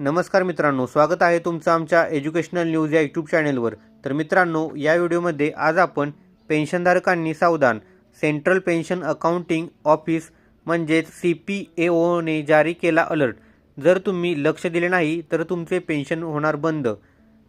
नमस्कार मित्रांनो स्वागत आहे तुमचं आमच्या एज्युकेशनल न्यूज या यूट्यूब चॅनेलवर तर मित्रांनो या व्हिडिओमध्ये आज आपण पेन्शनधारकांनी सावधान सेंट्रल पेन्शन अकाउंटिंग ऑफिस म्हणजेच सी पी ए ओने जारी केला अलर्ट जर तुम्ही लक्ष दिले नाही तर तुमचे पेन्शन होणार बंद.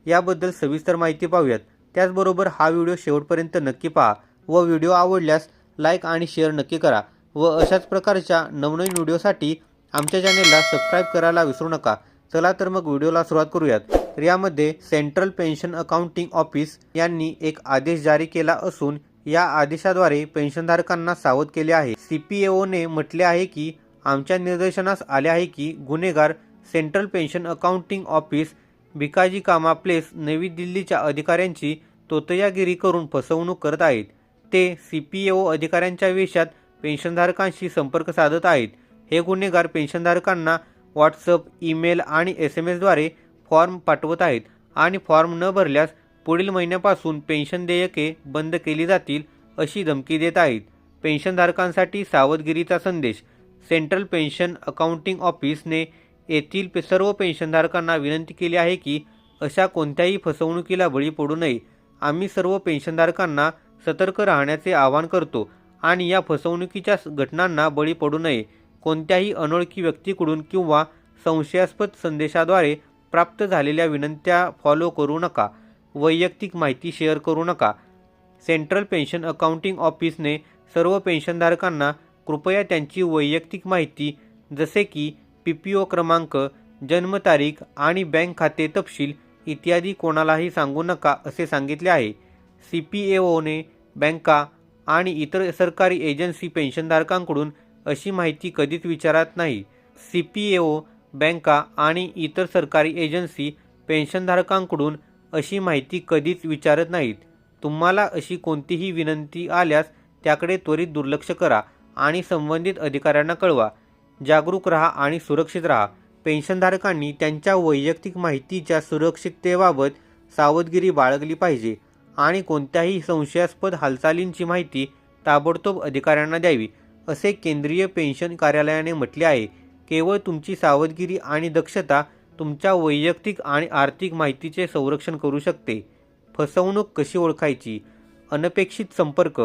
याबद्दल सविस्तर माहिती पाहूयात. त्याचबरोबर हा व्हिडिओ शेवटपर्यंत नक्की पहा व व्हिडिओ आवडल्यास लाईक आणि शेअर नक्की करा व अशाच प्रकारच्या नवनवीन व्हिडिओसाठी आमच्या चॅनेलला सबस्क्राईब करायला विसरू नका. चला तर मग व्हिडिओला सुरुवात करूयात. तर यामध्ये सेंट्रल पेन्शन अकाउंटिंग ऑफिस यांनी एक आदेश जारी केला असून या आदेशाद्वारे पेन्शनधारकांना सावध केले आहे. सी पी ओने म्हटले आहे की आमच्या निर्देशनास आले आहे की गुन्हेगार central pension accounting office Bhikaji Cama place नवी दिल्लीच्या अधिकाऱ्यांची तोतयागिरी करून फसवणूक करत आहेत. ते सी पी ओ अधिकाऱ्यांच्या वेशात पेन्शनधारकांशी संपर्क साधत आहेत. हे गुन्हेगार पेन्शनधारकांना व्हॉट्सअप ईमेल आणि एस एम एसद्वारे फॉर्म पाठवत आहेत आणि फॉर्म न भरल्यास पुढील महिन्यापासून पेन्शन देयके बंद केली जातील अशी धमकी देत आहेत. पेन्शनधारकांसाठी सावधगिरीचा संदेश. सेंट्रल पेन्शन अकाउंटिंग ऑफिसने येथील पे- सर्व पेन्शनधारकांना विनंती केली आहे की अशा कोणत्याही फसवणुकीला बळी पडू नये. आम्ही सर्व पेन्शनधारकांना सतर्क राहण्याचे आवाहन करतो आणि या फसवणुकीच्या घटनांना बळी पडू नये. कोणत्याही अनोळखी व्यक्तीकडून किंवा संशयास्पद संदेशाद्वारे प्राप्त झालेल्या विनंत्या फॉलो करू नका. वैयक्तिक माहिती शेअर करू नका. सेंट्रल पेन्शन अकाउंटिंग ऑफिसने सर्व पेन्शनधारकांना कृपया त्यांची वैयक्तिक माहिती जसे की पी पी ओ क्रमांक जन्मतारीख आणि बँक खाते तपशील इत्यादी कोणालाही सांगू नका असे सांगितले आहे. सी पी ए ओने बँका आणि इतर सरकारी एजन्सी पेन्शनधारकांकडून अशी माहिती कधीच विचारत नाही. सी पी ए ओ बँका आणि इतर सरकारी एजन्सी पेन्शनधारकांकडून अशी माहिती कधीच विचारत नाहीत. तुम्हाला अशी कोणतीही विनंती आल्यास त्याकडे त्वरित दुर्लक्ष करा आणि संबंधित अधिकाऱ्यांना कळवा. जागरूक राहा आणि सुरक्षित राहा. पेन्शनधारकांनी त्यांच्या वैयक्तिक माहितीच्या सुरक्षिततेबाबत सावधगिरी बाळगली पाहिजे आणि कोणत्याही संशयास्पद हालचालींची माहिती ताबडतोब अधिकाऱ्यांना द्यावी. असे केंद्रीय पेन्शन कार्यालयाने म्हटले आहे. केवळ तुमची सावधगिरी आणि दक्षता तुमच्या वैयक्तिक आणि आर्थिक माहितीचे संरक्षण करू शकते. फसवणूक कशी ओळखायची? अनपेक्षित संपर्क.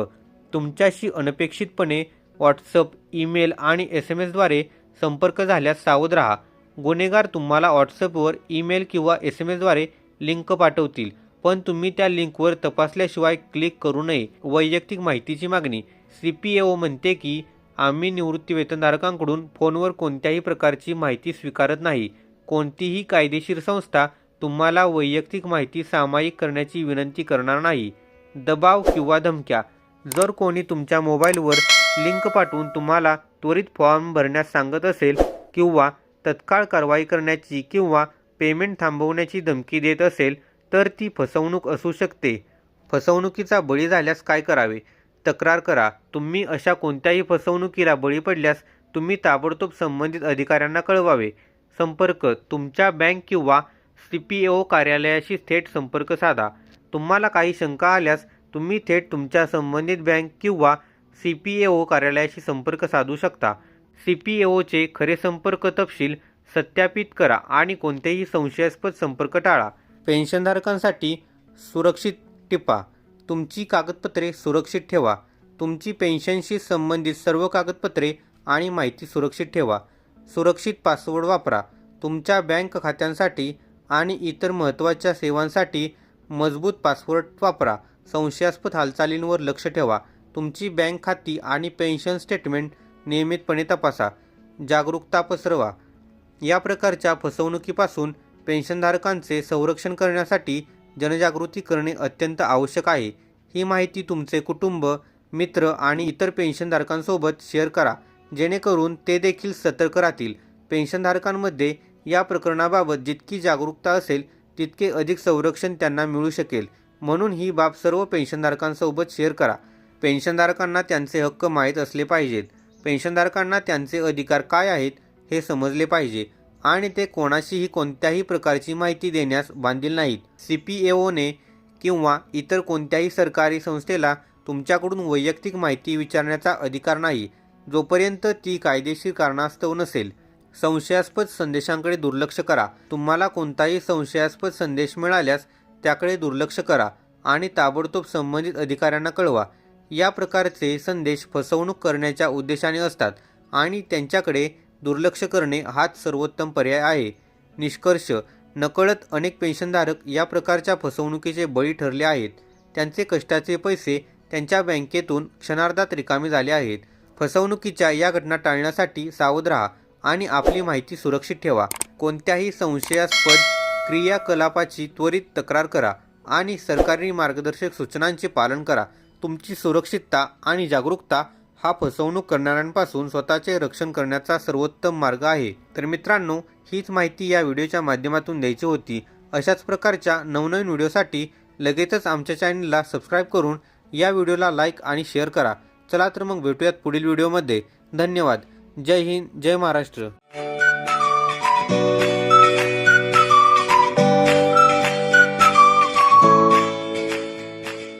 तुमच्याशी अनपेक्षितपणे व्हॉट्सअप ईमेल आणि एस एम एसद्वारे संपर्क झाल्यास सावध राहा. गुन्हेगार तुम्हाला व्हॉट्सअपवर ईमेल किंवा एस एम एसद्वारे लिंक पाठवतील. पण तुम्ही त्या लिंकवर तपासल्याशिवाय क्लिक करू नये. वैयक्तिक माहितीची मागणी. सी पी ए ओ म्हणते की आम्ही निवृत्तीवेतनधारकांकडून फोनवर कोणत्याही प्रकारची माहिती स्वीकारत नाही. कोणतीही कायदेशीर संस्था तुम्हाला वैयक्तिक माहिती सामायिक करण्याची विनंती करणार नाही. दबाव किंवा धमक्या. जर कोणी तुमच्या मोबाईलवर लिंक पाठवून तुम्हाला त्वरित फॉर्म भरण्यास सांगत असेल किंवा तत्काळ कारवाई करण्याची किंवा पेमेंट थांबवण्याची धमकी देत असेल तर ती फसवणूक असू शकते. फसवणुकीचा बळी झाल्यास काय करावे? तक्रार करा. तुम्ही अशा कोणत्याही फसवणुकीला बळी पडल्यास तुम्ही ताबडतोब संबंधित अधिकाऱ्यांना कळवावे. संपर्क तुमच्या बँक किंवा सी पी ओ कार्यालयाशी थेट संपर्क साधा. तुम्हाला काही शंका आल्यास तुम्ही थेट तुमच्या संबंधित बँक किंवा सी पी ए ओ कार्यालयाशी संपर्क साधू शकता. सी पी ए ओचे खरे संपर्क तपशील सत्यापित करा आणि कोणतेही संशयास्पद संपर्क टाळा. पेन्शनधारकांसाठी सुरक्षित टिपा. तुमची कागदपत्रे सुरक्षित ठेवा. तुमची पेन्शनशी संबंधित सर्व कागदपत्रे आणि माहिती सुरक्षित ठेवा. सुरक्षित पासवर्ड वापरा. तुमच्या बँक खात्यांसाठी आणि इतर महत्त्वाच्या सेवांसाठी मजबूत पासवर्ड वापरा. संशयास्पद हालचालींवर लक्ष ठेवा. तुमची बँक खाती आणि पेन्शन स्टेटमेंट नियमितपणे तपासा. जागरूकता पसरवा. या प्रकारच्या फसवणुकीपासून पेन्शनधारकांचे संरक्षण करण्यासाठी जनजागृती करणे अत्यंत आवश्यक आहे. ही माहिती तुमचे कुटुंब मित्र आणि इतर पेन्शनधारकांसोबत शेअर करा. जेणेकरून ते देखील सतर्क राहतील. पेन्शनधारकांमध्ये या प्रकरणाबाबत जितकी जागरूकता असेल तितके अधिक संरक्षण त्यांना मिळू शकेल. म्हणून ही बाब सर्व पेन्शनधारकांसोबत शेअर करा. पेन्शनधारकांना त्यांचे हक्क माहीत असले पाहिजेत. पेन्शनधारकांना त्यांचे अधिकार काय आहेत हे समजले पाहिजे. आणि ते कोणाशीही कोणत्याही प्रकारची माहिती देण्यास बांधील नाहीत. सी पी ए ओने किंवा इतर कोणत्याही सरकारी संस्थेला तुमच्याकडून वैयक्तिक माहिती विचारण्याचा अधिकार नाही जोपर्यंत ती कायदेशीर कारणास्तव नसेल. संशयास्पद संदेशांकडे दुर्लक्ष करा. तुम्हाला कोणताही संशयास्पद संदेश मिळाल्यास त्याकडे दुर्लक्ष करा आणि ताबडतोब संबंधित अधिकाऱ्यांना कळवा. या प्रकारचे संदेश फसवणूक करण्याच्या उद्देशाने असतात आणि त्यांच्याकडे दुर्लक्ष करणे हाच सर्वोत्तम पर्याय आहे. निष्कर्ष नकळत अनेक पेन्शनधारक या प्रकारच्या फसवणुकीचे बळी ठरले आहेत. त्यांचे कष्टाचे पैसे त्यांच्या बँकेतून क्षणार्धात रिकामे झाले आहेत. फसवणुकीच्या या घटना टाळण्यासाठी सावध राहा आणि आपली माहिती सुरक्षित ठेवा. कोणत्याही संशयास्पद क्रियाकलापाची त्वरित तक्रार करा आणि सरकारी मार्गदर्शक सूचनांचे पालन करा. तुमची सुरक्षितता आणि जागरूकता हा फसवणूक करणाऱ्यांपासून स्वतःचे रक्षण करण्याचा सर्वोत्तम मार्ग आहे. तर मित्रांनो हीच माहिती या व्हिडिओच्या माध्यमातून द्यायची होती. अशाच प्रकारच्या नवनवीन व्हिडिओसाठी लगेचच आमच्या चॅनलला सबस्क्राईब करून या व्हिडिओला लाईक आणि शेअर करा. चला तर मग भेटूयात पुढील व्हिडिओमध्ये. धन्यवाद. जय हिंद जय महाराष्ट्र.